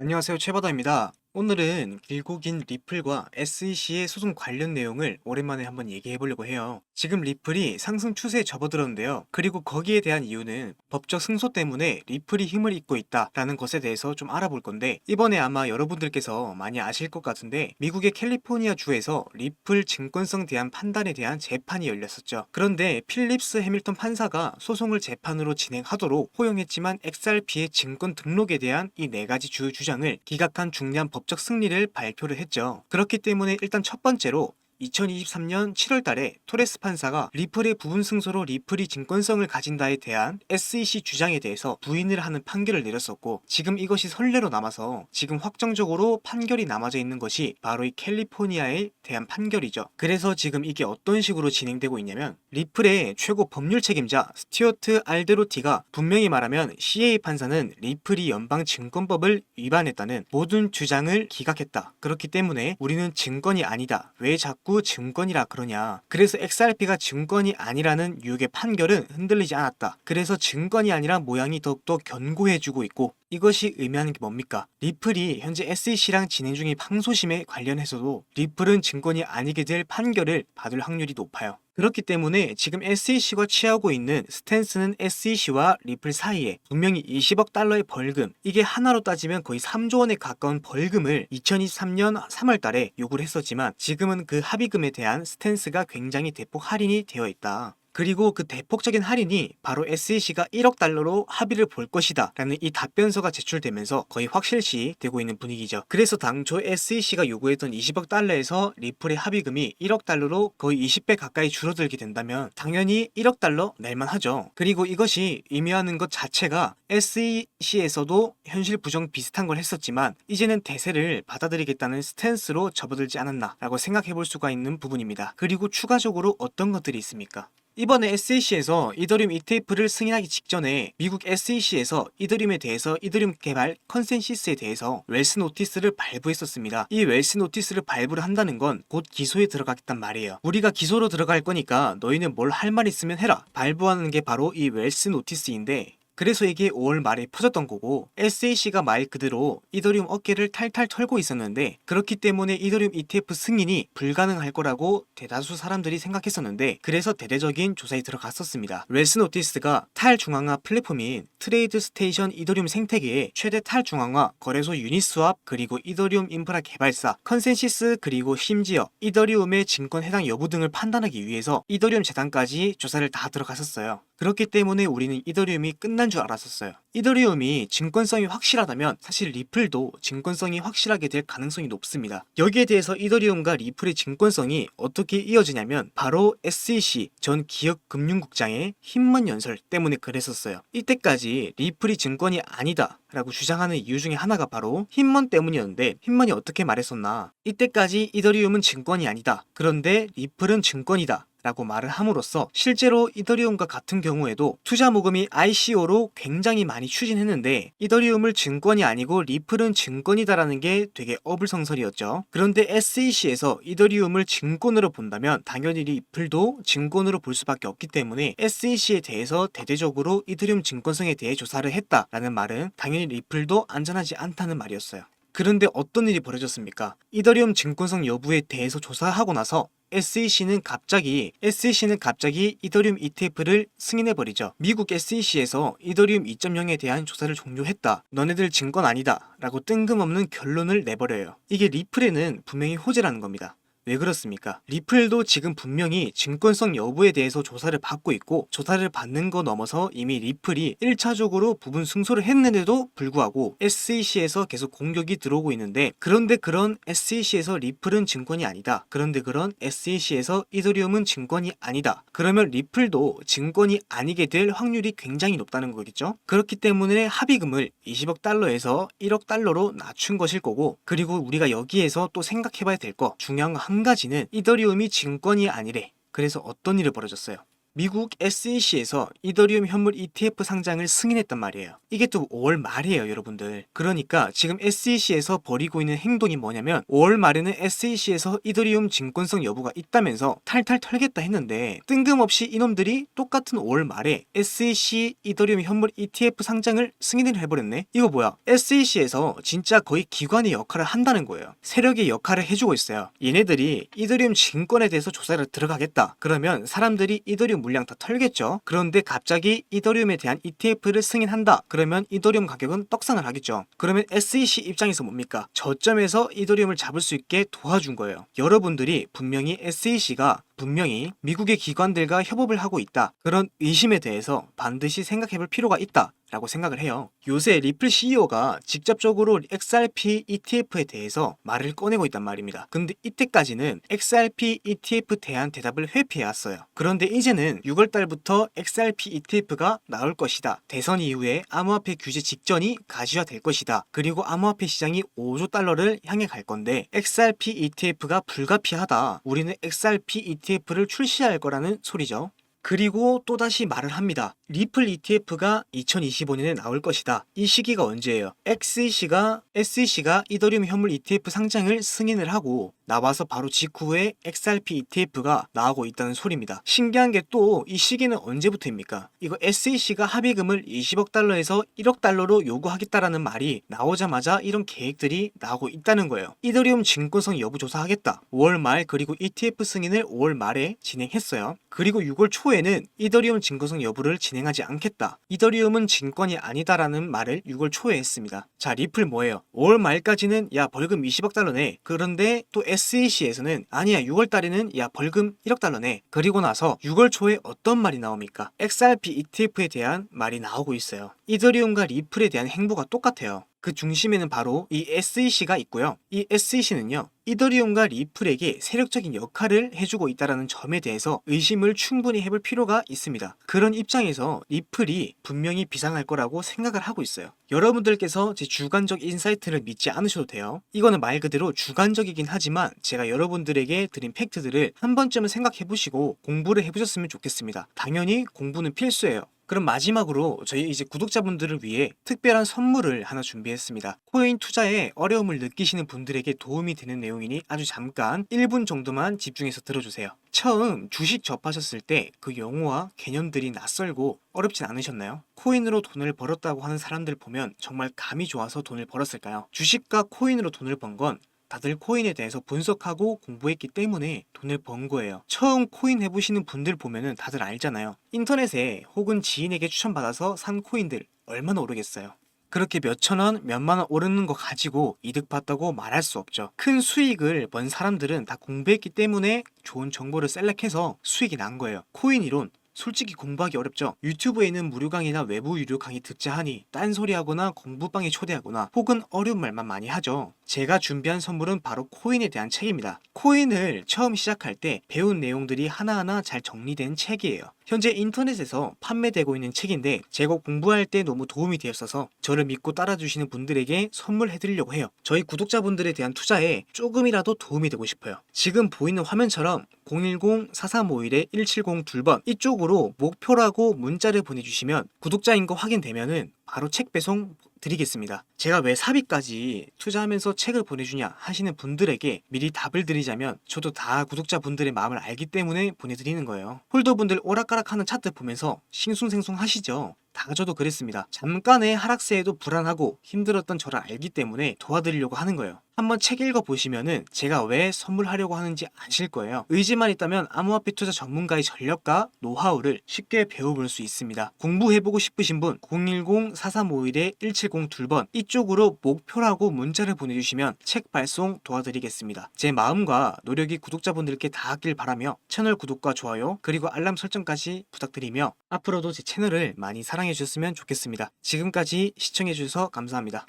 안녕하세요. 최바다입니다. 오늘은 길고 긴 리플과 SEC의 소송 관련 내용을 오랜만에 한번 얘기해 보려고 해요. 지금 리플이 상승 추세에 접어들었는데요. 그리고 거기에 대한 이유는 법적 승소 때문에 리플이 힘을 잇고 있다라는 것에 대해서 좀 알아볼 건데 이번에 아마 여러분들께서 많이 아실 것 같은데 미국의 캘리포니아 주에서 리플 증권성 대한 판단에 대한 재판이 열렸었죠. 그런데 필립스 해밀턴 판사가 소송을 재판으로 진행하도록 허용했지만 XRP의 증권 등록에 대한 이 네 가지 주요 주장을 기각한 중요한 법적 승리를 발표를 했죠. 그렇기 때문에 일단 첫 번째로 2023년 7월 달에 토레스 판사가 리플의 부분 승소로 리플이 증권성을 가진다에 대한 SEC 주장에 대해서 부인을 하는 판결을 내렸었고 지금 이것이 선례로 남아서 지금 확정적으로 판결이 남아져 있는 것이 바로 이 캘리포니아에 대한 판결이죠. 그래서 지금 이게 어떤 식으로 진행되고 있냐면 리플의 최고 법률 책임자 스튜어트 알데로티가 분명히 말하면 CA 판사는 리플이 연방 증권법을 위반했다는 모든 주장을 기각했다. 그렇기 때문에 우리는 증권이 아니다. 왜 자꾸 증권이라 그러냐. 그래서 XRP가 증권이 아니라는 유혹의 판결은 흔들리지 않았다. 그래서 증권이 아니라 모양이 더욱더 견고해지고 있고 이것이 의미하는 게 뭡니까? 리플이 현재 SEC랑 진행 중인 항소심에 관련해서도 리플은 증권이 아니게 될 판결을 받을 확률이 높아요. 그렇기 때문에 지금 SEC가 취하고 있는 스탠스는 SEC와 리플 사이에 분명히 20억 달러의 벌금, 이게 하나로 따지면 거의 3조 원에 가까운 벌금을 2023년 3월 달에 요구를 했었지만 지금은 그 합의금에 대한 스탠스가 굉장히 대폭 할인이 되어 있다. 그리고 그 대폭적인 할인이 바로 SEC가 1억 달러로 합의를 볼 것이다 라는 이 답변서가 제출되면서 거의 확실시 되고 있는 분위기죠. 그래서 당초 SEC가 요구했던 20억 달러에서 리플의 합의금이 1억 달러로 거의 20배 가까이 줄어들게 된다면 당연히 1억 달러 낼만 하죠. 그리고 이것이 의미하는 것 자체가 SEC에서도 현실 부정 비슷한 걸 했었지만 이제는 대세를 받아들이겠다는 스탠스로 접어들지 않았나 라고 생각해 볼 수가 있는 부분입니다. 그리고 추가적으로 어떤 것들이 있습니까? 이번에 SEC에서 이더리움 ETF를 승인하기 직전에 미국 SEC에서 이더리움에 대해서 이더리움 개발 컨센시스에 대해서 웰스 노티스를 발부했었습니다. 이 웰스 노티스를 발부를 한다는 건 곧 기소에 들어가겠단 말이에요. 우리가 기소로 들어갈 거니까 너희는 뭘 할 말 있으면 해라. 발부하는 게 바로 이 웰스 노티스인데 그래서 이게 5월 말에 퍼졌던 거고 SAC가 말 그대로 이더리움 어깨를 탈탈 털고 있었는데 그렇기 때문에 이더리움 ETF 승인이 불가능할 거라고 대다수 사람들이 생각했었는데 그래서 대대적인 조사에 들어갔었습니다. 웰스 노티스가 탈중앙화 플랫폼인 트레이드 스테이션 이더리움 생태계의 최대 탈중앙화 거래소 유니스왑 그리고 이더리움 인프라 개발사 컨센시스 그리고 심지어 이더리움의 증권 해당 여부 등을 판단하기 위해서 이더리움 재단까지 조사를 다 들어갔었어요. 그렇기 때문에 우리는 이더리움이 끝난 줄 알았었어요. 이더리움이 증권성이 확실하다면 사실 리플도 증권성이 확실하게 될 가능성이 높습니다. 여기에 대해서 이더리움과 리플의 증권성이 어떻게 이어지냐면 바로 SEC 전 기업금융국장의 힘먼 연설 때문에 그랬었어요. 이때까지 리플이 증권이 아니다 라고 주장하는 이유 중에 하나가 바로 힘먼 때문이었는데 힘먼이 어떻게 말했었나 이때까지 이더리움은 증권이 아니다 그런데 리플은 증권이다 라고 말을 함으로써 실제로 이더리움과 같은 경우에도 투자 모금이 ICO로 굉장히 많이 추진했는데 이더리움을 증권이 아니고 리플은 증권이다라는 게 되게 어불성설이었죠. 그런데 SEC에서 이더리움을 증권으로 본다면 당연히 리플도 증권으로 볼 수밖에 없기 때문에 SEC에 대해서 대대적으로 이더리움 증권성에 대해 조사를 했다라는 말은 당연히 리플도 안전하지 않다는 말이었어요. 그런데 어떤 일이 벌어졌습니까? 이더리움 증권성 여부에 대해서 조사하고 나서 SEC는 갑자기 SEC는 갑자기 이더리움 ETF를 승인해 버리죠. 미국 SEC에서 이더리움 2.0에 대한 조사를 종료했다. 너네들 증권 아니다라고 뜬금없는 결론을 내버려요. 이게 리플에는 분명히 호재라는 겁니다. 왜 그렇습니까? 리플도 지금 분명히 증권성 여부에 대해서 조사를 받고 있고 조사를 받는 거 넘어서 이미 리플이 1차적으로 부분 승소를 했는데도 불구하고 SEC에서 계속 공격이 들어오고 있는데 그런데 그런 SEC에서 리플은 증권이 아니다. 그런데 그런 SEC에서 이더리움은 증권이 아니다. 그러면 리플도 증권이 아니게 될 확률이 굉장히 높다는 거겠죠? 그렇기 때문에 합의금을 20억 달러에서 1억 달러로 낮춘 것일 거고 그리고 우리가 여기에서 또 생각해봐야 될 거 중요한 거한 가지는 이더리움이 증권이 아니래. 그래서 어떤 일이 벌어졌어요? 미국 SEC에서 이더리움 현물 ETF 상장을 승인했단 말이에요. 이게 또 5월 말이에요, 여러분들. 그러니까 지금 SEC에서 벌이고 있는 행동이 뭐냐면 5월 말에는 SEC에서 이더리움 증권성 여부가 있다면서 탈탈 털겠다 했는데 뜬금없이 이놈들이 똑같은 5월 말에 SEC 이더리움 현물 ETF 상장을 승인을 해버렸네. 이거 뭐야? SEC에서 진짜 거의 기관의 역할을 한다는 거예요. 세력의 역할을 해주고 있어요. 얘네들이 이더리움 증권에 대해서 조사를 들어가겠다. 그러면 사람들이 이더리움 물량 다 털겠죠. 그런데 갑자기 이더리움에 대한 ETF를 승인한다. 그러면 이더리움 가격은 떡상을 하겠죠. 그러면 SEC 입장에서 뭡니까? 저점에서 이더리움을 잡을 수 있게 도와준 거예요. 여러분들이 분명히 SEC가 분명히 미국의 기관들과 협업을 하고 있다. 그런 의심에 대해서 반드시 생각해 볼 필요가 있다. 라고 생각을 해요. 요새 리플 CEO가 직접적으로 XRP ETF에 대해서 말을 꺼내고 있단 말입니다. 근데 이때까지는 XRP ETF 대한 대답을 회피해 왔어요. 그런데 이제는 6월 달부터 XRP ETF가 나올 것이다. 대선 이후에 암호화폐 규제 직전이 가시화될 것이다. 그리고 암호화폐 시장이 5조 달러를 향해 갈 건데 XRP ETF가 불가피하다. 우리는 XRP ETF를 출시할 거라는 소리죠. 그리고 또다시 말을 합니다. 리플 ETF가 2025년에 나올 것이다. 이 시기가 언제예요? XEC가 SEC가 이더리움 현물 ETF 상장을 승인을 하고 나와서 바로 직후에 XRP ETF가 나오고 있다는 소리입니다. 신기한 게 또 이 시기는 언제부터입니까? 이거 SEC가 합의금을 20억 달러에서 1억 달러로 요구하겠다라는 말이 나오자마자 이런 계획들이 나오고 있다는 거예요. 이더리움 증권성 여부 조사하겠다. 5월 말 그리고 ETF 승인을 5월 말에 진행했어요. 그리고 6월 초에 는 이더리움 증권성 여부를 진행하지 않겠다. 이더리움은 증권이 아니다라는 말을 6월 초에 했습니다. 자, 리플 뭐예요? 5월 말까지는 야 벌금 20억 달러 네. 그런데 또 SEC에서는 아니야 6월 달에는 야 벌금 1억 달러 네. 그리고 나서 6월 초에 어떤 말이 나옵니까? XRP ETF에 대한 말이 나오고 있어요. 이더리움과 리플에 대한 행보가 똑같아요. 그 중심에는 바로 이 SEC가 있고요. 이 SEC는요. 이더리움과 리플에게 세력적인 역할을 해주고 있다는 점에 대해서 의심을 충분히 해볼 필요가 있습니다. 그런 입장에서 리플이 분명히 비상할 거라고 생각을 하고 있어요. 여러분들께서 제 주관적 인사이트를 믿지 않으셔도 돼요. 이거는 말 그대로 주관적이긴 하지만 제가 여러분들에게 드린 팩트들을 한 번쯤은 생각해 보시고 공부를 해보셨으면 좋겠습니다. 당연히 공부는 필수예요. 그럼 마지막으로 저희 이제 구독자분들을 위해 특별한 선물을 하나 준비했습니다. 코인 투자에 어려움을 느끼시는 분들에게 도움이 되는 내용이니 아주 잠깐 1분 정도만 집중해서 들어주세요. 처음 주식 접하셨을 때 그 용어와 개념들이 낯설고 어렵진 않으셨나요? 코인으로 돈을 벌었다고 하는 사람들 보면 정말 감이 좋아서 돈을 벌었을까요? 주식과 코인으로 돈을 번건 다들 코인에 대해서 분석하고 공부했기 때문에 돈을 번 거예요. 처음 코인 해보시는 분들 보면은 다들 알잖아요. 인터넷에 혹은 지인에게 추천받아서 산 코인들 얼마나 오르겠어요. 그렇게 몇천 원, 몇만 원 오르는 거 가지고 이득 봤다고 말할 수 없죠. 큰 수익을 번 사람들은 다 공부했기 때문에 좋은 정보를 셀렉해서 수익이 난 거예요. 코인 이론, 솔직히 공부하기 어렵죠. 유튜브에 있는 무료 강의나 외부 유료 강의 듣자 하니 딴소리 하거나 공부방에 초대하거나 혹은 어려운 말만 많이 하죠. 제가 준비한 선물은 바로 코인에 대한 책입니다. 코인을 처음 시작할 때 배운 내용들이 하나하나 잘 정리된 책이에요. 현재 인터넷에서 판매되고 있는 책인데 제가 공부할 때 너무 도움이 되었어서 저를 믿고 따라주시는 분들에게 선물해드리려고 해요. 저희 구독자분들에 대한 투자에 조금이라도 도움이 되고 싶어요. 지금 보이는 화면처럼 010-4351-170 둘번 이쪽으로 목표라고 문자를 보내주시면 구독자인 거 확인되면은 바로 책 배송 드리겠습니다. 제가 왜 사비까지 투자하면서 책을 보내주냐 하시는 분들에게 미리 답을 드리자면 저도 다 구독자분들의 마음을 알기 때문에 보내드리는 거예요. 홀더분들 오락가락하는 차트 보면서 싱숭생숭 하시죠? 다 저도 그랬습니다. 잠깐의 하락세에도 불안하고 힘들었던 저를 알기 때문에 도와드리려고 하는 거예요. 한번 책 읽어 보시면은 제가 왜 선물하려고 하는지 아실 거예요. 의지만 있다면 암호화폐 투자 전문가의 전략과 노하우를 쉽게 배워볼 수 있습니다. 공부해보고 싶으신 분 010-4351-170 둘번 이쪽으로 목표라고 문자를 보내주시면 책 발송 도와드리겠습니다. 제 마음과 노력이 구독자분들께 닿았길 바라며 채널 구독과 좋아요 그리고 알람 설정까지 부탁드리며 앞으로도 제 채널을 많이 사랑해 주셨으면 좋겠습니다. 지금까지 시청해 주셔서 감사합니다.